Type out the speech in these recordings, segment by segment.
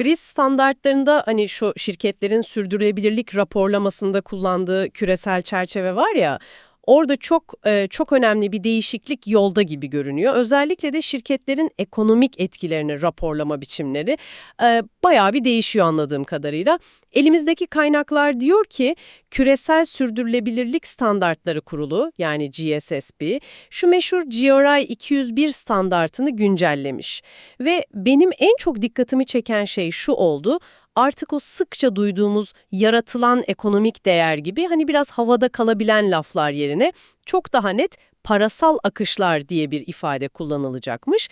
GRIS standartlarında hani şu şirketlerin sürdürülebilirlik raporlamasında kullandığı küresel çerçeve var ya, orada çok e, çok önemli bir değişiklik yolda gibi görünüyor. Özellikle de şirketlerin ekonomik etkilerini raporlama biçimleri e, bayağı bir değişiyor anladığım kadarıyla. Elimizdeki kaynaklar diyor ki Küresel Sürdürülebilirlik Standartları Kurulu yani GSSB şu meşhur GRI 201 standartını güncellemiş. Ve benim en çok dikkatimi çeken şey şu oldu artık o sıkça duyduğumuz yaratılan ekonomik değer gibi hani biraz havada kalabilen laflar yerine çok daha net parasal akışlar diye bir ifade kullanılacakmış.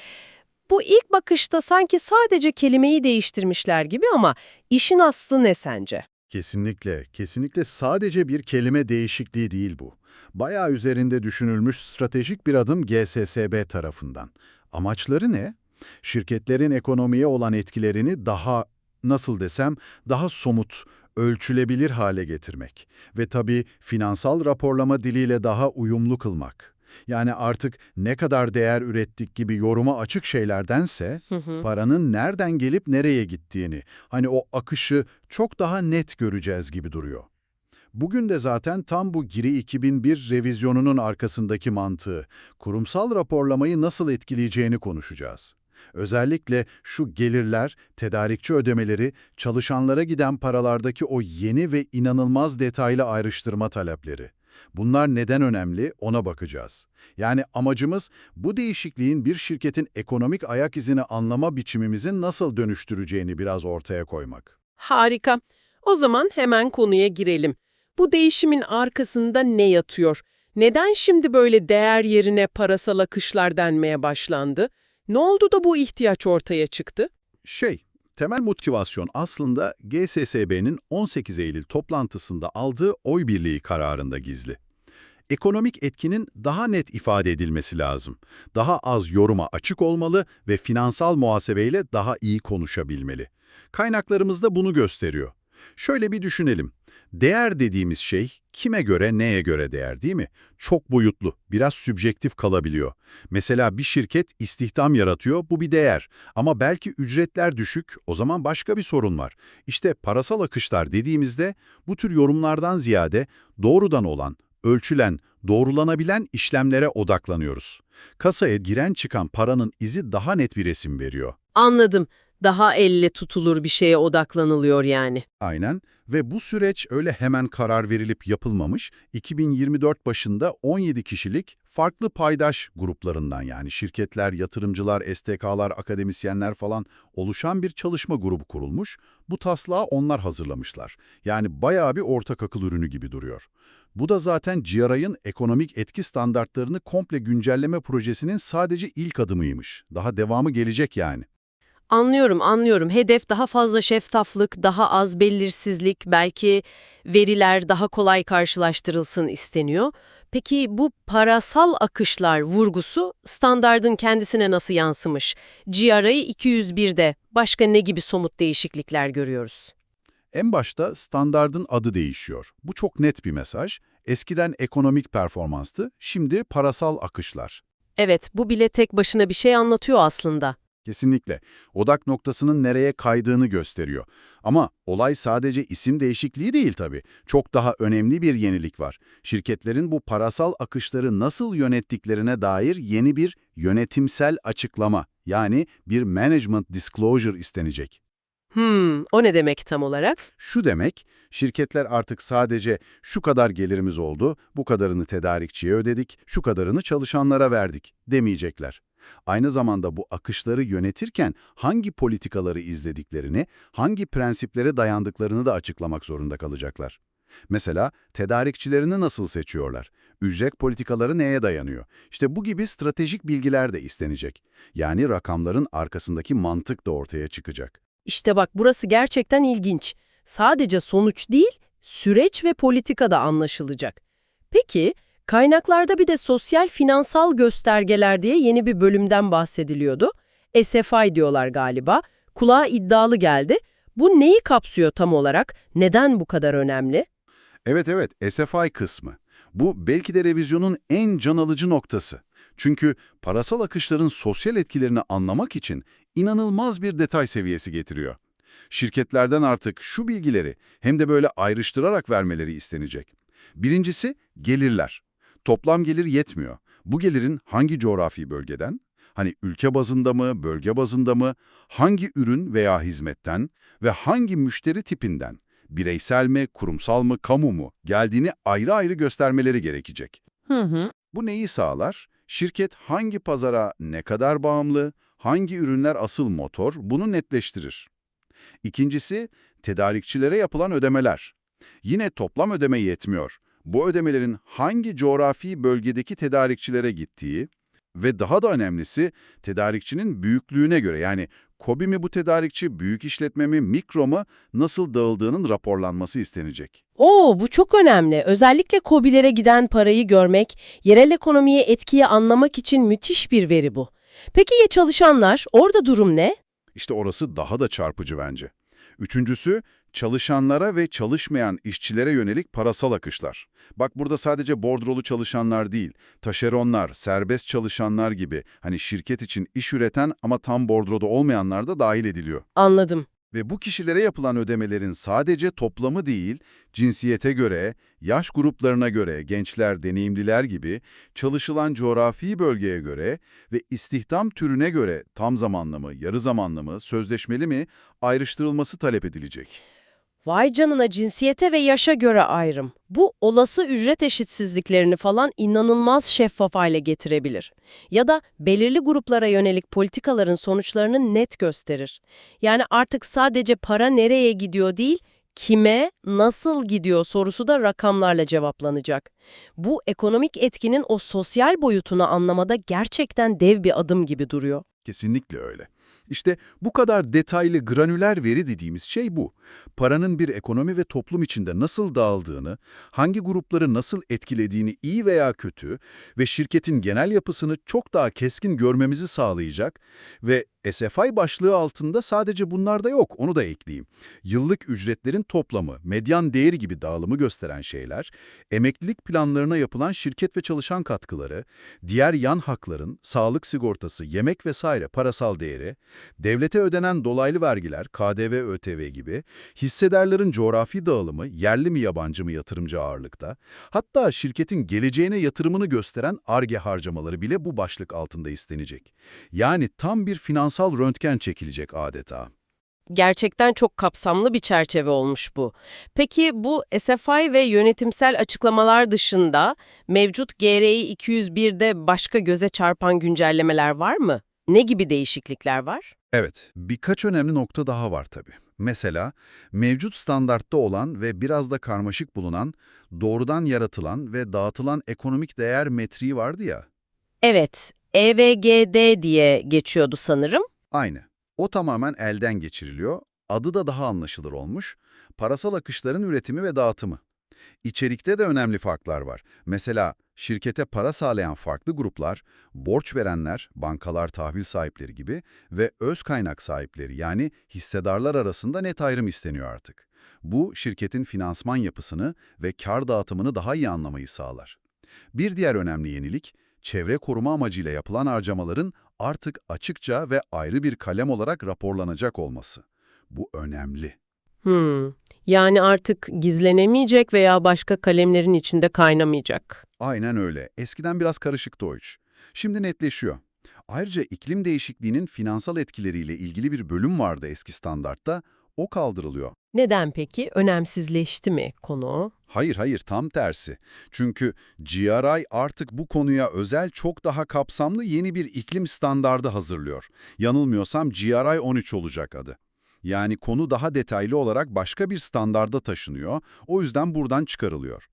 Bu ilk bakışta sanki sadece kelimeyi değiştirmişler gibi ama işin aslı ne sence? Kesinlikle, kesinlikle sadece bir kelime değişikliği değil bu. Bayağı üzerinde düşünülmüş stratejik bir adım GSSB tarafından. Amaçları ne? Şirketlerin ekonomiye olan etkilerini daha nasıl desem, daha somut, ölçülebilir hale getirmek ve tabii finansal raporlama diliyle daha uyumlu kılmak. Yani artık ne kadar değer ürettik gibi yoruma açık şeylerdense Hı hı. paranın nereden gelip nereye gittiğini, hani o akışı çok daha net göreceğiz gibi duruyor. Bugün de zaten tam bu Giri 2001 revizyonunun arkasındaki mantığı, kurumsal raporlamayı nasıl etkileyeceğini konuşacağız. Özellikle şu gelirler, tedarikçi ödemeleri, çalışanlara giden paralardaki o yeni ve inanılmaz detaylı ayrıştırma talepleri. Bunlar neden önemli ona bakacağız. Yani amacımız bu değişikliğin bir şirketin ekonomik ayak izini anlama biçimimizin nasıl dönüştüreceğini biraz ortaya koymak. Harika. O zaman hemen konuya girelim. Bu değişimin arkasında ne yatıyor? Neden şimdi böyle değer yerine parasal akışlar denmeye başlandı? Ne oldu da bu ihtiyaç ortaya çıktı? Şey, temel motivasyon aslında GSSB'nin 18 Eylül toplantısında aldığı oy birliği kararında gizli. Ekonomik etkinin daha net ifade edilmesi lazım. Daha az yoruma açık olmalı ve finansal muhasebeyle daha iyi konuşabilmeli. Kaynaklarımız da bunu gösteriyor. Şöyle bir düşünelim. Değer dediğimiz şey kime göre neye göre değer değil mi? Çok boyutlu, biraz sübjektif kalabiliyor. Mesela bir şirket istihdam yaratıyor, bu bir değer. Ama belki ücretler düşük, o zaman başka bir sorun var. İşte parasal akışlar dediğimizde bu tür yorumlardan ziyade doğrudan olan, ölçülen, doğrulanabilen işlemlere odaklanıyoruz. Kasaya giren çıkan paranın izi daha net bir resim veriyor. Anladım. Daha elle tutulur bir şeye odaklanılıyor yani. Aynen ve bu süreç öyle hemen karar verilip yapılmamış, 2024 başında 17 kişilik farklı paydaş gruplarından yani şirketler, yatırımcılar, STK'lar, akademisyenler falan oluşan bir çalışma grubu kurulmuş. Bu taslağı onlar hazırlamışlar. Yani bayağı bir ortak akıl ürünü gibi duruyor. Bu da zaten GRI'ın ekonomik etki standartlarını komple güncelleme projesinin sadece ilk adımıymış. Daha devamı gelecek yani. Anlıyorum, anlıyorum. Hedef daha fazla şeffaflık, daha az belirsizlik, belki veriler daha kolay karşılaştırılsın isteniyor. Peki bu parasal akışlar vurgusu standardın kendisine nasıl yansımış? GRI 201'de başka ne gibi somut değişiklikler görüyoruz? En başta standardın adı değişiyor. Bu çok net bir mesaj. Eskiden ekonomik performanstı, şimdi parasal akışlar. Evet, bu bile tek başına bir şey anlatıyor aslında. Kesinlikle. Odak noktasının nereye kaydığını gösteriyor. Ama olay sadece isim değişikliği değil tabii. Çok daha önemli bir yenilik var. Şirketlerin bu parasal akışları nasıl yönettiklerine dair yeni bir yönetimsel açıklama, yani bir management disclosure istenecek. Hmm, o ne demek tam olarak? Şu demek, şirketler artık sadece şu kadar gelirimiz oldu, bu kadarını tedarikçiye ödedik, şu kadarını çalışanlara verdik demeyecekler. Aynı zamanda bu akışları yönetirken hangi politikaları izlediklerini, hangi prensiplere dayandıklarını da açıklamak zorunda kalacaklar. Mesela tedarikçilerini nasıl seçiyorlar? Ücret politikaları neye dayanıyor? İşte bu gibi stratejik bilgiler de istenecek. Yani rakamların arkasındaki mantık da ortaya çıkacak. İşte bak burası gerçekten ilginç. Sadece sonuç değil, süreç ve politika da anlaşılacak. Peki, kaynaklarda bir de sosyal finansal göstergeler diye yeni bir bölümden bahsediliyordu. SFI diyorlar galiba. Kulağa iddialı geldi. Bu neyi kapsıyor tam olarak? Neden bu kadar önemli? Evet evet, SFI kısmı. Bu belki de revizyonun en can alıcı noktası. Çünkü parasal akışların sosyal etkilerini anlamak için inanılmaz bir detay seviyesi getiriyor. Şirketlerden artık şu bilgileri hem de böyle ayrıştırarak vermeleri istenecek. Birincisi gelirler. Toplam gelir yetmiyor. Bu gelirin hangi coğrafi bölgeden, hani ülke bazında mı, bölge bazında mı, hangi ürün veya hizmetten ve hangi müşteri tipinden, bireysel mi, kurumsal mı, kamu mu geldiğini ayrı ayrı göstermeleri gerekecek. Hı hı. Bu neyi sağlar? Şirket hangi pazara ne kadar bağımlı, hangi ürünler asıl motor bunu netleştirir. İkincisi, tedarikçilere yapılan ödemeler. Yine toplam ödeme yetmiyor. Bu ödemelerin hangi coğrafi bölgedeki tedarikçilere gittiği ve daha da önemlisi tedarikçinin büyüklüğüne göre yani KOBİ mi bu tedarikçi, büyük işletme mi, mikro mu nasıl dağıldığının raporlanması istenecek. Oo, bu çok önemli. Özellikle KOBİ'lere giden parayı görmek, yerel ekonomiye etkiyi anlamak için müthiş bir veri bu. Peki ya çalışanlar? Orada durum ne? İşte orası daha da çarpıcı bence. Üçüncüsü, çalışanlara ve çalışmayan işçilere yönelik parasal akışlar. Bak burada sadece bordrolu çalışanlar değil, taşeronlar, serbest çalışanlar gibi hani şirket için iş üreten ama tam bordroda olmayanlar da dahil ediliyor. Anladım. Ve bu kişilere yapılan ödemelerin sadece toplamı değil, cinsiyete göre, yaş gruplarına göre, gençler, deneyimliler gibi, çalışılan coğrafi bölgeye göre ve istihdam türüne göre tam zamanlı mı, yarı zamanlı mı, sözleşmeli mi ayrıştırılması talep edilecek. Vay canına cinsiyete ve yaşa göre ayrım. Bu olası ücret eşitsizliklerini falan inanılmaz şeffaf hale getirebilir. Ya da belirli gruplara yönelik politikaların sonuçlarını net gösterir. Yani artık sadece para nereye gidiyor değil, kime, nasıl gidiyor sorusu da rakamlarla cevaplanacak. Bu ekonomik etkinin o sosyal boyutunu anlamada gerçekten dev bir adım gibi duruyor. Kesinlikle öyle. İşte bu kadar detaylı granüler veri dediğimiz şey bu. Paranın bir ekonomi ve toplum içinde nasıl dağıldığını, hangi grupları nasıl etkilediğini iyi veya kötü ve şirketin genel yapısını çok daha keskin görmemizi sağlayacak ve SFI başlığı altında sadece bunlar da yok, onu da ekleyeyim. Yıllık ücretlerin toplamı, medyan değeri gibi dağılımı gösteren şeyler, emeklilik planlarına yapılan şirket ve çalışan katkıları, diğer yan hakların, sağlık sigortası, yemek vesaire parasal değeri, devlete ödenen dolaylı vergiler, KDV, ÖTV gibi, hissedarların coğrafi dağılımı, yerli mi yabancı mı yatırımcı ağırlıkta, hatta şirketin geleceğine yatırımını gösteren ARGE harcamaları bile bu başlık altında istenecek. Yani tam bir finansal röntgen çekilecek adeta. Gerçekten çok kapsamlı bir çerçeve olmuş bu. Peki bu SFI ve yönetimsel açıklamalar dışında mevcut GRI 201'de başka göze çarpan güncellemeler var mı? Ne gibi değişiklikler var? Evet, birkaç önemli nokta daha var tabii. Mesela mevcut standartta olan ve biraz da karmaşık bulunan, doğrudan yaratılan ve dağıtılan ekonomik değer metriği vardı ya. Evet, EVGD diye geçiyordu sanırım. Aynı. O tamamen elden geçiriliyor, adı da daha anlaşılır olmuş, parasal akışların üretimi ve dağıtımı. İçerikte de önemli farklar var. Mesela şirkete para sağlayan farklı gruplar, borç verenler, bankalar, tahvil sahipleri gibi ve öz kaynak sahipleri yani hissedarlar arasında net ayrım isteniyor artık. Bu şirketin finansman yapısını ve kar dağıtımını daha iyi anlamayı sağlar. Bir diğer önemli yenilik, çevre koruma amacıyla yapılan harcamaların artık açıkça ve ayrı bir kalem olarak raporlanacak olması. Bu önemli. Hmm, yani artık gizlenemeyecek veya başka kalemlerin içinde kaynamayacak. Aynen öyle. Eskiden biraz karışıktı o iş. Şimdi netleşiyor. Ayrıca iklim değişikliğinin finansal etkileriyle ilgili bir bölüm vardı eski standartta. O kaldırılıyor. Neden peki? Önemsizleşti mi konu? Hayır hayır tam tersi. Çünkü GRI artık bu konuya özel çok daha kapsamlı yeni bir iklim standardı hazırlıyor. Yanılmıyorsam GRI 13 olacak adı. Yani konu daha detaylı olarak başka bir standarda taşınıyor, o yüzden buradan çıkarılıyor.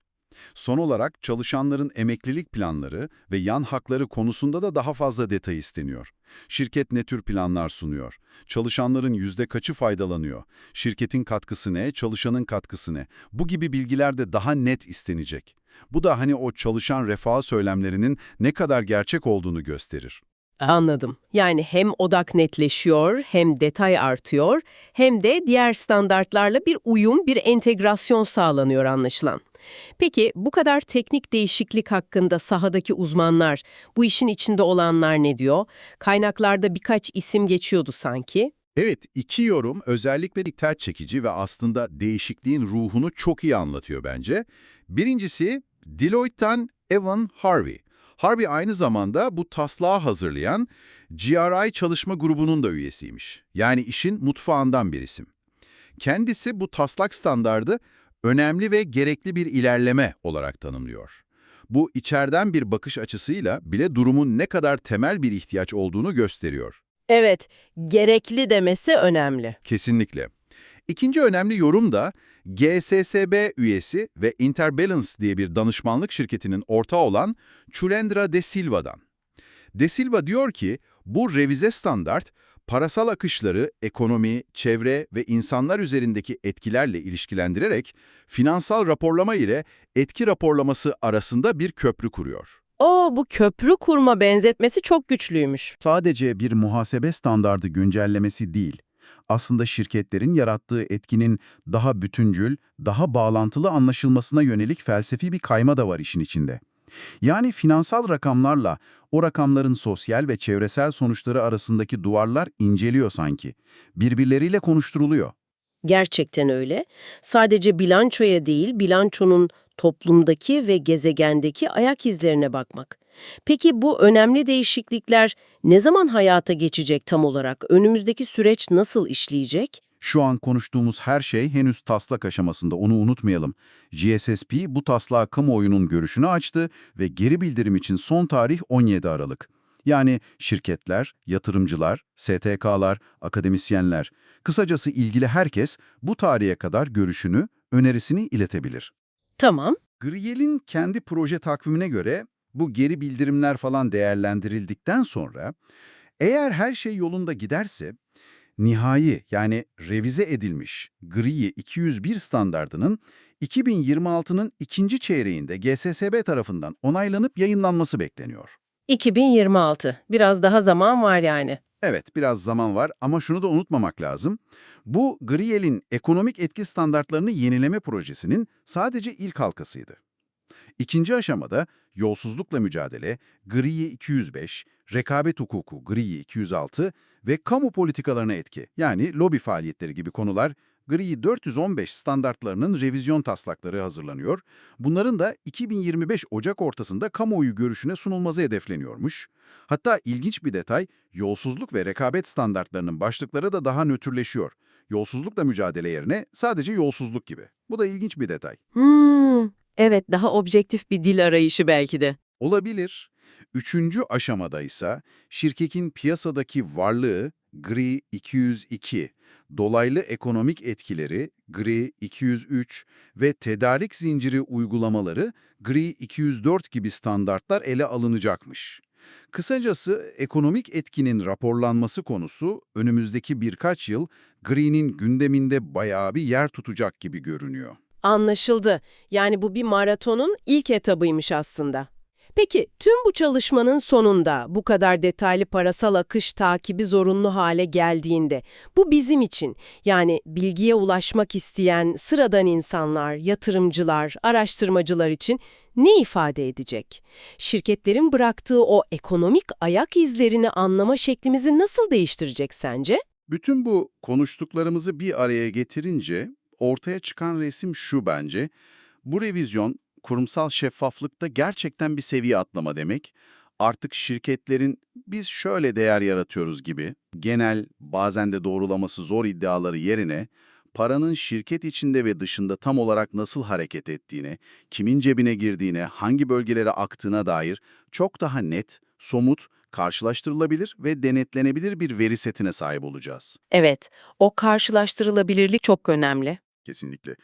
Son olarak çalışanların emeklilik planları ve yan hakları konusunda da daha fazla detay isteniyor. Şirket ne tür planlar sunuyor? Çalışanların yüzde kaçı faydalanıyor? Şirketin katkısı ne, çalışanın katkısı ne? Bu gibi bilgiler de daha net istenecek. Bu da hani o çalışan refah söylemlerinin ne kadar gerçek olduğunu gösterir. Anladım. Yani hem odak netleşiyor, hem detay artıyor, hem de diğer standartlarla bir uyum, bir entegrasyon sağlanıyor anlaşılan. Peki bu kadar teknik değişiklik hakkında sahadaki uzmanlar, bu işin içinde olanlar ne diyor? Kaynaklarda birkaç isim geçiyordu sanki. Evet, iki yorum özellikle dikkat çekici ve aslında değişikliğin ruhunu çok iyi anlatıyor bence. Birincisi Deloitte'tan Evan Harvey. Harvey aynı zamanda bu taslağı hazırlayan GRI çalışma grubunun da üyesiymiş. Yani işin mutfağından bir isim. Kendisi bu taslak standardı önemli ve gerekli bir ilerleme olarak tanımlıyor. Bu içeriden bir bakış açısıyla bile durumun ne kadar temel bir ihtiyaç olduğunu gösteriyor. Evet, gerekli demesi önemli. Kesinlikle. İkinci önemli yorum da GSSB üyesi ve Interbalance diye bir danışmanlık şirketinin ortağı olan Chulendra De Silva'dan. De Silva diyor ki bu revize standart parasal akışları ekonomi, çevre ve insanlar üzerindeki etkilerle ilişkilendirerek finansal raporlama ile etki raporlaması arasında bir köprü kuruyor. O bu köprü kurma benzetmesi çok güçlüymüş. sadece bir muhasebe standardı güncellemesi değil, aslında şirketlerin yarattığı etkinin daha bütüncül, daha bağlantılı anlaşılmasına yönelik felsefi bir kayma da var işin içinde. Yani finansal rakamlarla o rakamların sosyal ve çevresel sonuçları arasındaki duvarlar inceliyor sanki. Birbirleriyle konuşturuluyor. Gerçekten öyle. Sadece bilançoya değil, bilançonun toplumdaki ve gezegendeki ayak izlerine bakmak. Peki bu önemli değişiklikler ne zaman hayata geçecek tam olarak? Önümüzdeki süreç nasıl işleyecek? Şu an konuştuğumuz her şey henüz taslak aşamasında, onu unutmayalım. GSSP bu taslağı kamuoyunun görüşünü açtı ve geri bildirim için son tarih 17 Aralık. Yani şirketler, yatırımcılar, STK'lar, akademisyenler, kısacası ilgili herkes bu tarihe kadar görüşünü, önerisini iletebilir. Tamam. Griel'in kendi proje takvimine göre bu geri bildirimler falan değerlendirildikten sonra eğer her şey yolunda giderse nihai yani revize edilmiş GRI 201 standardının 2026'nın ikinci çeyreğinde GSSB tarafından onaylanıp yayınlanması bekleniyor. 2026. Biraz daha zaman var yani. Evet, biraz zaman var ama şunu da unutmamak lazım. Bu Griel'in ekonomik etki standartlarını yenileme projesinin sadece ilk halkasıydı. İkinci aşamada yolsuzlukla mücadele, GRI 205, rekabet hukuku GRI 206 ve kamu politikalarına etki yani lobi faaliyetleri gibi konular GRI 415 standartlarının revizyon taslakları hazırlanıyor. Bunların da 2025 Ocak ortasında kamuoyu görüşüne sunulması hedefleniyormuş. Hatta ilginç bir detay, yolsuzluk ve rekabet standartlarının başlıkları da daha nötrleşiyor. Yolsuzlukla mücadele yerine sadece yolsuzluk gibi. Bu da ilginç bir detay. Hmm, evet daha objektif bir dil arayışı belki de. Olabilir. Üçüncü aşamada ise şirketin piyasadaki varlığı GRI 202, dolaylı ekonomik etkileri GRI 203 ve tedarik zinciri uygulamaları GRI 204 gibi standartlar ele alınacakmış. Kısacası ekonomik etkinin raporlanması konusu önümüzdeki birkaç yıl GRI'nin gündeminde bayağı bir yer tutacak gibi görünüyor. Anlaşıldı. Yani bu bir maratonun ilk etabıymış aslında. Peki tüm bu çalışmanın sonunda bu kadar detaylı parasal akış takibi zorunlu hale geldiğinde bu bizim için yani bilgiye ulaşmak isteyen sıradan insanlar, yatırımcılar, araştırmacılar için ne ifade edecek? Şirketlerin bıraktığı o ekonomik ayak izlerini anlama şeklimizi nasıl değiştirecek sence? Bütün bu konuştuklarımızı bir araya getirince ortaya çıkan resim şu bence. Bu revizyon kurumsal şeffaflıkta gerçekten bir seviye atlama demek. Artık şirketlerin biz şöyle değer yaratıyoruz gibi genel bazen de doğrulaması zor iddiaları yerine paranın şirket içinde ve dışında tam olarak nasıl hareket ettiğine, kimin cebine girdiğine, hangi bölgelere aktığına dair çok daha net, somut, karşılaştırılabilir ve denetlenebilir bir veri setine sahip olacağız. Evet, o karşılaştırılabilirlik çok önemli. Kesinlikle.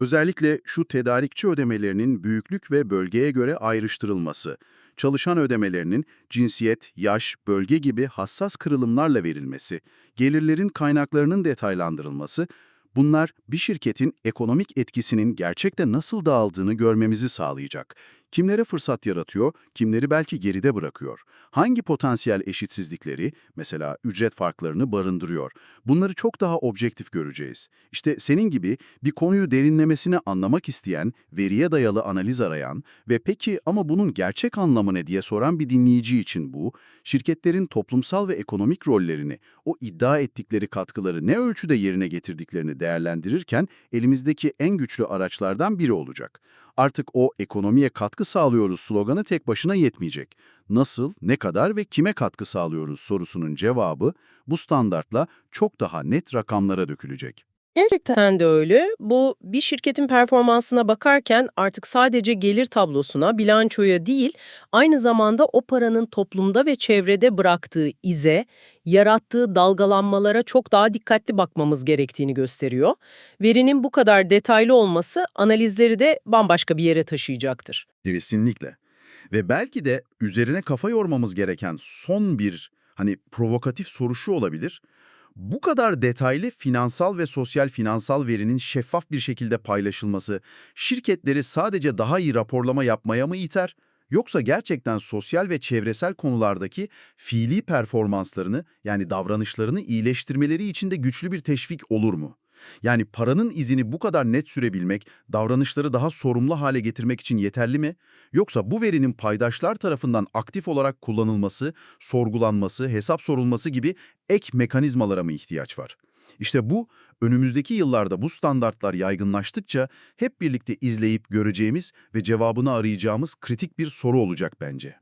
Özellikle şu tedarikçi ödemelerinin büyüklük ve bölgeye göre ayrıştırılması, çalışan ödemelerinin cinsiyet, yaş, bölge gibi hassas kırılımlarla verilmesi, gelirlerin kaynaklarının detaylandırılması, bunlar bir şirketin ekonomik etkisinin gerçekte nasıl dağıldığını görmemizi sağlayacak. Kimlere fırsat yaratıyor, kimleri belki geride bırakıyor? Hangi potansiyel eşitsizlikleri, mesela ücret farklarını barındırıyor? Bunları çok daha objektif göreceğiz. İşte senin gibi bir konuyu derinlemesine anlamak isteyen, veriye dayalı analiz arayan ve peki ama bunun gerçek anlamı ne diye soran bir dinleyici için bu, şirketlerin toplumsal ve ekonomik rollerini, o iddia ettikleri katkıları ne ölçüde yerine getirdiklerini değerlendirirken elimizdeki en güçlü araçlardan biri olacak. Artık o ekonomiye katkı sağlıyoruz sloganı tek başına yetmeyecek. Nasıl, ne kadar ve kime katkı sağlıyoruz sorusunun cevabı bu standartla çok daha net rakamlara dökülecek. Gerçekten de öyle. Bu bir şirketin performansına bakarken artık sadece gelir tablosuna, bilançoya değil, aynı zamanda o paranın toplumda ve çevrede bıraktığı ize, yarattığı dalgalanmalara çok daha dikkatli bakmamız gerektiğini gösteriyor. Verinin bu kadar detaylı olması analizleri de bambaşka bir yere taşıyacaktır. Kesinlikle. Ve belki de üzerine kafa yormamız gereken son bir hani provokatif soru şu olabilir. Bu kadar detaylı finansal ve sosyal finansal verinin şeffaf bir şekilde paylaşılması şirketleri sadece daha iyi raporlama yapmaya mı iter? Yoksa gerçekten sosyal ve çevresel konulardaki fiili performanslarını yani davranışlarını iyileştirmeleri için de güçlü bir teşvik olur mu? Yani paranın izini bu kadar net sürebilmek, davranışları daha sorumlu hale getirmek için yeterli mi? Yoksa bu verinin paydaşlar tarafından aktif olarak kullanılması, sorgulanması, hesap sorulması gibi ek mekanizmalara mı ihtiyaç var? İşte bu, önümüzdeki yıllarda bu standartlar yaygınlaştıkça hep birlikte izleyip göreceğimiz ve cevabını arayacağımız kritik bir soru olacak bence.